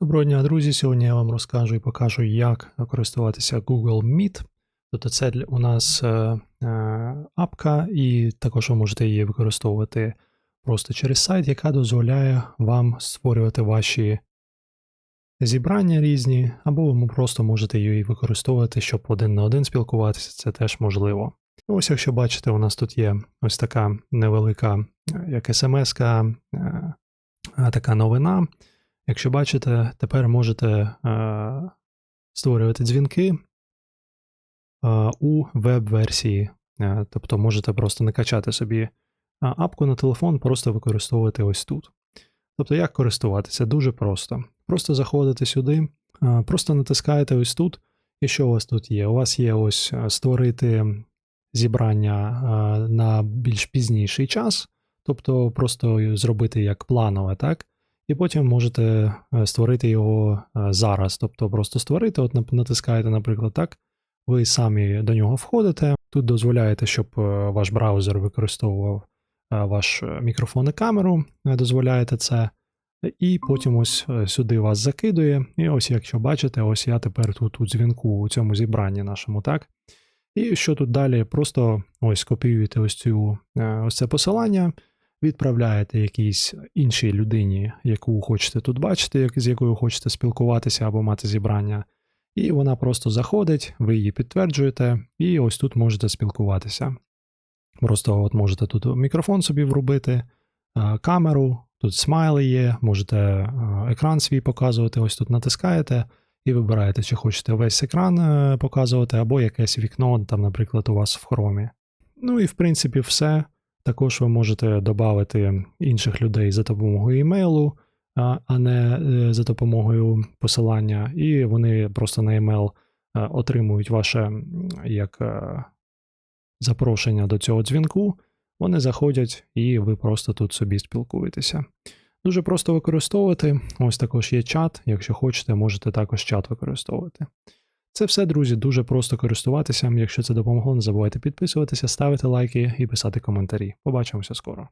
Доброго дня, друзі! Сьогодні я вам розкажу і покажу, як користуватися Google Meet. Тобто це у нас е, е, апка, і також ви можете її використовувати просто через сайт, яка дозволяє вам створювати ваші зібрання різні, або ви просто можете її використовувати, щоб один на один спілкуватися, це теж можливо. Ну, Ось, якщо бачите, у нас тут є ось така невелика, як смс-ка, е, така новина. Якщо бачите, тепер можете е, створювати дзвінки е, у веб-версії. Е, тобто можете просто не качати собі е, апку на телефон, просто використовувати ось тут. Тобто, як користуватися? Дуже просто. Просто заходите сюди, е, просто натискаєте ось тут, і що у вас тут є? У вас є ось е, створити зібрання е, на більш пізніший час, тобто просто зробити як планове, так? І потім можете е, створити його е, зараз. Тобто просто створити, от натискаєте, наприклад, так. Ви самі до нього входите. Тут дозволяєте, щоб е, ваш браузер використовував ваш мікрофон і камеру, дозволяєте це. І потім ось сюди вас закидує. І ось, якщо бачите, ось я тепер тут у дзвінку у цьому зібранні нашому, так. І що тут далі? Просто ось копіюєте ось цю ось це посилання, відправляєте якійсь іншій людині, яку хочете тут бачити, з якою хочете спілкуватися або мати зібрання. І вона просто заходить, ви її підтверджуєте, і ось тут можете спілкуватися. Просто от можете тут мікрофон собі врубити, камеру, тут смайли є, можете екран свій показувати, ось тут натискаєте і вибираєте, чи хочете весь екран е, показувати, або якесь вікно, там, наприклад, у вас в хромі. Ну і в принципі все. Також ви можете додати інших людей за допомогою емейлу, а не е, за допомогою посилання, і вони просто на емейл е, отримують ваше як е, запрошення до цього дзвінку. Вони заходять, і ви просто тут собі спілкуєтеся. Дуже просто використовувати. Ось також є чат. Якщо хочете, можете також чат використовувати. Це все, друзі, дуже просто користуватися. Якщо це допомогло, не забувайте підписуватися, ставити лайки і писати коментарі. Побачимося скоро.